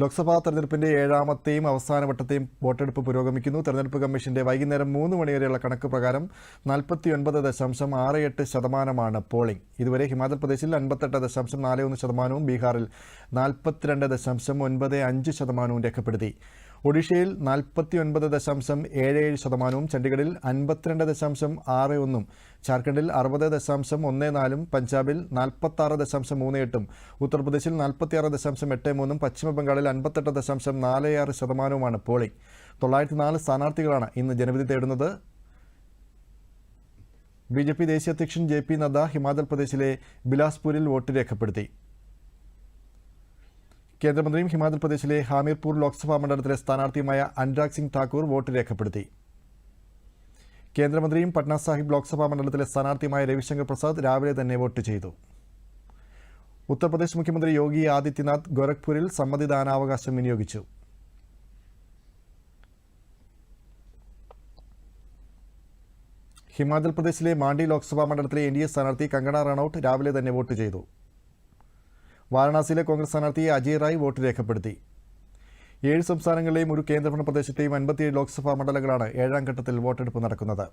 ലോക്സഭാ തെരഞ്ഞെടുപ്പിന്റെ ഏഴാമത്തെയും അവസാനവട്ടത്തെയും വോട്ടെടുപ്പ് പുരോഗമിക്കുന്നു. തെരഞ്ഞെടുപ്പ് കമ്മീഷന്റെ വൈകുന്നേരം മൂന്ന് മണിവരെയുള്ള കണക്ക് പ്രകാരം നാൽപ്പത്തിയൊൻപത് ദശാംശം ആറ് എട്ട് ശതമാനമാണ് പോളിംഗ്. ഇതുവരെ ഹിമാചൽ പ്രദേശിൽ അൻപത്തെട്ട് ദശാംശം നാല് ഒന്ന് ശതമാനവും ബീഹാറിൽ നാൽപ്പത്തിരണ്ട് ദശാംശം ഒൻപത് അഞ്ച് ശതമാനവും രേഖപ്പെടുത്തി. ഒഡീഷയിൽ നാൽപ്പത്തി ഒൻപത് ദശാംശം ഏഴ് ഏഴ് ശതമാനവും ചണ്ഡീഗഡിൽ അൻപത്തിരണ്ട് ദശാംശം ആറ് ഒന്നും ജാർഖണ്ഡിൽ അറുപത് ദശാംശം ഒന്ന് നാലും പഞ്ചാബിൽ നാൽപ്പത്താറ് ദശാംശം മൂന്ന് എട്ടും ഉത്തർപ്രദേശിൽ നാൽപ്പത്തിയാറ് ദശാംശം എട്ട് മൂന്നും പശ്ചിമബംഗാളിൽ അൻപത്തെട്ട് ദശാംശം നാല് ആറ് ശതമാനവുമാണ് പോളിംഗ്. തൊള്ളായിരത്തി നാല് സ്ഥാനാർത്ഥികളാണ് ഇന്ന് ജനവിധി തേടുന്നത്. ബി ജെ പി ദേശീയ അധ്യക്ഷൻ ജെ പി നദ്ദ ഹിമാചൽ പ്രദേശിലെ ബിലാസ്പൂരിൽ വോട്ട് രേഖപ്പെടുത്തി. കേന്ദ്രമന്ത്രിയും ഹിമാചൽ പ്രദേശിലെ ഹാമിർപൂർ ലോക്സഭാ മണ്ഡലത്തിലെ സ്ഥാനാർത്ഥിയുമായ അനുരാഗ് സിംഗ് ഠാക്കൂർ വോട്ട് രേഖപ്പെടുത്തി. കേന്ദ്രമന്ത്രിയും പട്ന സാഹിബ് ലോക്സഭാ മണ്ഡലത്തിലെ സ്ഥാനാർത്ഥിയുമായ രവിശങ്കർ പ്രസാദ് രാവിലെ തന്നെ വോട്ട് ചെയ്തു. ഉത്തർപ്രദേശ് മുഖ്യമന്ത്രി യോഗി ആദിത്യനാഥ് ഗോരഖ്പൂരിൽ സമ്മതിദാനാവകാശം വിനിയോഗിച്ചു. ഹിമാചൽ പ്രദേശിലെ മാണ്ഡി ലോക്സഭാ മണ്ഡലത്തിലെ എൻ ഡി എ സ്ഥാനാർത്ഥി കങ്കണ റണൌട്ട് രാവിലെ തന്നെ വോട്ട് ചെയ്തു. വാരണാസിയിലെ കോൺഗ്രസ് സ്ഥാനാർത്ഥി അജയ് റായ് വോട്ട് രേഖപ്പെടുത്തി. ഏഴ് സംസ്ഥാനങ്ങളിലെയും ഒരു കേന്ദ്രഭരണ പ്രദേശത്തെയും അൻപത്തിയേഴ് ലോക്സഭാ മണ്ഡലങ്ങളാണ് ഏഴാം ഘട്ടത്തിൽ വോട്ടെടുപ്പ് നടക്കുന്നത്.